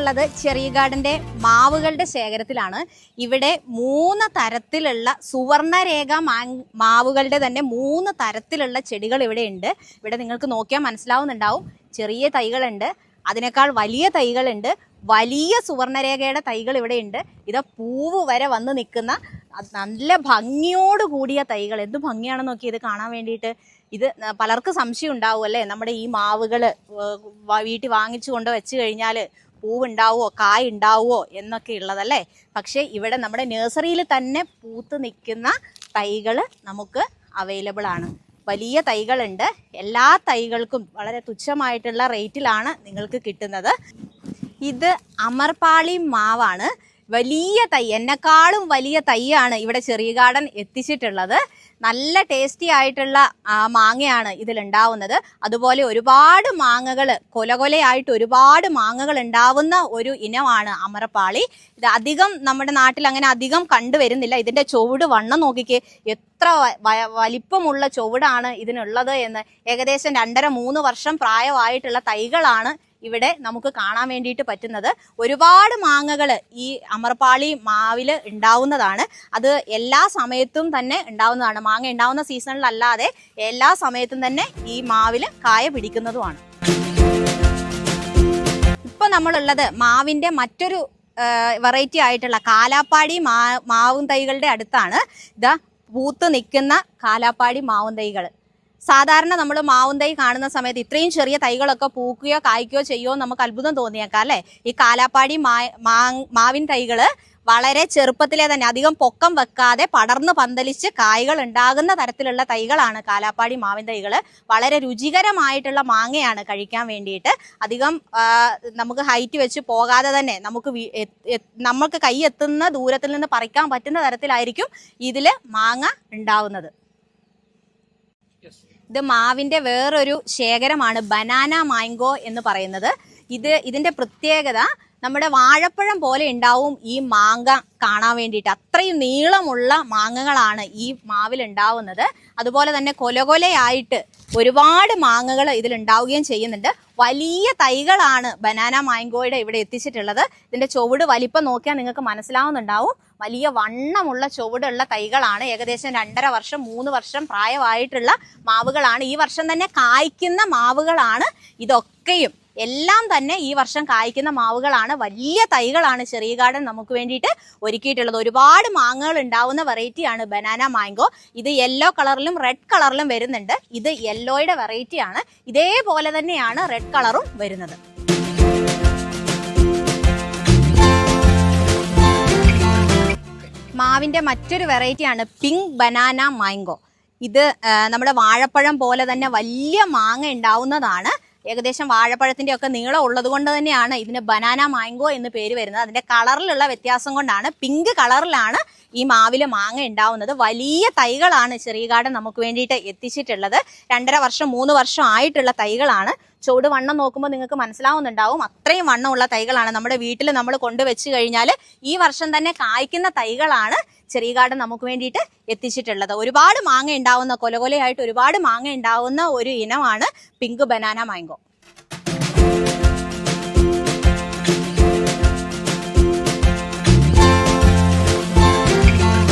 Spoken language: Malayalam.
ഞാനിന്നുള്ളത് ഗാർഡന്റെ മാവുകളുടെ ശേഖരത്തിലാണ്. ഇവിടെ മൂന്ന് തരത്തിലുള്ള സുവർണരേഖ മാവുകളുടെ തന്നെ മൂന്ന് തരത്തിലുള്ള ചെടികൾ ഇവിടെ ഉണ്ട്. ഇവിടെ നിങ്ങൾക്ക് നോക്കിയാൽ മനസ്സിലാവുന്നുണ്ടാവും. ചെറിയ തൈകളുണ്ട്. അതിനേക്കാൾ വലിയ തൈകളുണ്ട്. വലിയ സുവർണരേഖയുടെ തൈകൾ ഇവിടെ ഉണ്ട്. ഇത് പൂവ് വരെ വന്ന് നിൽക്കുന്ന നല്ല ഭംഗിയോട് കൂടിയ തൈകൾ. എന്ത് ഭംഗിയാണെന്ന് നോക്കി ഇത് കാണാൻ വേണ്ടിയിട്ട്? ഇത് പലർക്കും സംശയം ഉണ്ടാവും അല്ലേ? നമ്മുടെ ഈ മാവുകൾ വീട്ടിൽ വാങ്ങിച്ചു കൊണ്ട് വെച്ച് കഴിഞ്ഞാൽ പൂവുണ്ടാവുമോ കായ് ഉണ്ടാവുമോ എന്നൊക്കെ ഉള്ളതല്ലേ പക്ഷേ ഇവിടെ നമ്മുടെ നഴ്സറിയിൽ തന്നെ പൂത്ത് നിൽക്കുന്ന തൈകൾ നമുക്ക് അവൈലബിൾ ആണ്. വലിയ തൈകളുണ്ട്. എല്ലാ തൈകൾക്കും വളരെ തുച്ഛമായിട്ടുള്ള റേറ്റിലാണ് നിങ്ങൾക്ക് കിട്ടുന്നത്. ഇത് അമർപാളി മാവാണ്. വലിയ തൈ എന്നെക്കാളും വലിയ തൈയാണ് ഇവിടെ ചെറിയ ഗാർഡൻ എത്തിച്ചിട്ടുള്ളത്. നല്ല ടേസ്റ്റി ആയിട്ടുള്ള മാങ്ങയാണ് ഇതിലുണ്ടാവുന്നത്. അതുപോലെ ഒരുപാട് മാങ്ങകൾ കൊലകൊലയായിട്ട് ഒരുപാട് മാങ്ങകൾ ഉണ്ടാവുന്ന ഒരു ഇനമാണ് അമരപ്പാളി. ഇത് അധികം നമ്മുടെ നാട്ടിൽ അങ്ങനെ അധികം കണ്ടുവരുന്നില്ല. ഇതിന്റെ ചുവട് വണ്ണം നോക്കിക്ക് എത്ര വലിപ്പമുള്ള ചുവടാണ് ഇതിനുള്ളത് എന്ന്. ഏകദേശം രണ്ടര മൂന്ന് വർഷം പ്രായമായിട്ടുള്ള തൈകളാണ് ഇവിടെ നമുക്ക് കാണാൻ വേണ്ടിയിട്ട് പറ്റുന്നത് ഒരുപാട് മാങ്ങകൾ ഈ അമർപ്പാളി മാവിൽ ഉണ്ടാവുന്നതാണ്. അത് എല്ലാ സമയത്തും തന്നെ ഉണ്ടാവുന്നതാണ്. മാങ്ങ ഉണ്ടാവുന്ന സീസണിലല്ലാതെ എല്ലാ സമയത്തും തന്നെ ഈ മാവിൽ കായ പിടിക്കുന്നതുമാണ്. ഇപ്പൊ നമ്മളുള്ളത് മാവിന്റെ മറ്റൊരു വെറൈറ്റി ആയിട്ടുള്ള കാലാപ്പാടി മാ മാവും തൈകളുടെ അടുത്താണ്. ഇതാ പൂത്ത് നിൽക്കുന്ന കാലാപ്പാടി മാവും തൈകൾ സാധാരണ നമ്മൾ മാവും തൈ കാണുന്ന സമയത്ത് ഇത്രയും ചെറിയ തൈകളൊക്കെ പൂക്കുകയോ കായ്ക്കുകയോ ചെയ്യുമോ നമുക്ക് അത്ഭുതം തോന്നിയേക്കാം അല്ലേ? ഈ കാലാപ്പാടി മാവിൻ തൈകൾ വളരെ ചെറുപ്പത്തിലെ തന്നെ അധികം പൊക്കം വെക്കാതെ പടർന്ന് പന്തലിച്ച് കായ്കൾ ഉണ്ടാകുന്ന തരത്തിലുള്ള തൈകളാണ് കാലാപ്പാടി മാവിൻ തൈകൾ വളരെ രുചികരമായിട്ടുള്ള മാങ്ങയാണ് കഴിക്കാൻ വേണ്ടിയിട്ട്. അധികം നമുക്ക് ഹൈറ്റ് വെച്ച് പോകാതെ തന്നെ നമുക്ക് നമുക്ക് കൈ എത്തുന്ന ദൂരത്തിൽ നിന്ന് പറിക്കാൻ പറ്റുന്ന തരത്തിലായിരിക്കും ഇതിൽ മാങ്ങ ഉണ്ടാവുന്നത്. ഇത് മാവിന്റെ വേറൊരു ശേഖരമാണ് ബനാന മാംഗോ എന്ന് പറയുന്നത്. ഇത് ഇതിന്റെ പ്രത്യേകത നമ്മുടെ വാഴപ്പഴം പോലെ ഉണ്ടാവും ഈ മാങ്ങ കാണാൻ വേണ്ടിയിട്ട്. അത്രയും നീളമുള്ള മാങ്ങകളാണ് ഈ മാവിൽ ഉണ്ടാവുന്നത്. അതുപോലെ തന്നെ കൊലകൊലയായിട്ട് ഒരുപാട് മാങ്ങകൾ ഇതിൽ ഉണ്ടാവുകയും ചെയ്യുന്നുണ്ട്. വലിയ തൈകളാണ് ബനാന മാങ്കോയുടെ ഇവിടെ എത്തിച്ചിട്ടുള്ളത്. ഇതിന്റെ ചുവട് വലിപ്പം നോക്കിയാൽ നിങ്ങൾക്ക് മനസ്സിലാവുന്നുണ്ടാവും. വലിയ വണ്ണമുള്ള ചുവടുള്ള തൈകളാണ്. ഏകദേശം രണ്ടര വർഷം മൂന്ന് വർഷം പ്രായമായിട്ടുള്ള മാവുകളാണ്. ഈ വർഷം തന്നെ കായ്ക്കുന്ന മാവുകളാണ് ഇതൊക്കെയും. എല്ലാം തന്നെ ഈ വർഷം കായ്ക്കുന്ന മാവുകളാണ്. വലിയ തൈകളാണ് ചെറിയ ഗാർഡൻ നമുക്ക് വേണ്ടിയിട്ട് ഒരുക്കിയിട്ടുള്ളത്. ഒരുപാട് മാങ്ങകൾ ഉണ്ടാവുന്ന വെറൈറ്റിയാണ് ബനാന മാങ്കോ ഇത് യെല്ലോ കളറിലും റെഡ് കളറിലും വരുന്നുണ്ട്. ഇത് യെല്ലോയുടെ വെറൈറ്റിയാണ് ഇതേപോലെ തന്നെയാണ് റെഡ് കളറും വരുന്നത്. മാവിന്റെ മറ്റൊരു വെറൈറ്റിയാണ് പിങ്ക് ബനാന മാങ്കോ ഇത് നമ്മുടെ വാഴപ്പഴം പോലെ തന്നെ വലിയ മാങ്ങ ഉണ്ടാവുന്നതാണ്. ഏകദേശം വാഴപ്പഴത്തിന്റെ ഒക്കെ നീളം ഉള്ളത് കൊണ്ട് തന്നെയാണ് ഇതിന് ബനാന മാംഗോ എന്ന് പേര് വരുന്നത്. അതിന്റെ കളറിലുള്ള വ്യത്യാസം കൊണ്ടാണ് പിങ്ക് കളറിലാണ് ഈ മാവിൽ മാങ്ങ ഉണ്ടാവുന്നത്. വലിയ തൈകളാണ് ചെറിയ ഗാർഡൻ നമുക്ക് വേണ്ടിയിട്ട് എത്തിച്ചിട്ടുള്ളത്. രണ്ടര വർഷം മൂന്ന് വർഷം ആയിട്ടുള്ള തൈകളാണ് ചുവട് വണ്ണം നോക്കുമ്പോൾ നിങ്ങൾക്ക് മനസ്സിലാവുന്നുണ്ടാവും. അത്രയും വണ്ണമുള്ള തൈകളാണ് നമ്മുടെ വീട്ടിൽ നമ്മൾ കൊണ്ടുവച്ച് കഴിഞ്ഞാൽ ഈ വർഷം തന്നെ കായ്ക്കുന്ന തൈകളാണ് ചെറിയ ഗാർഡൻ നമുക്ക് വേണ്ടിയിട്ട് എത്തിച്ചിട്ടുള്ളത്. ഒരുപാട് മാങ്ങ ഉണ്ടാവുന്ന കൊലകൊലയായിട്ട് ഒരുപാട് മാങ്ങ ഉണ്ടാവുന്ന ഒരു ഇനമാണ് പിങ്ക് ബനാന മാംഗോ.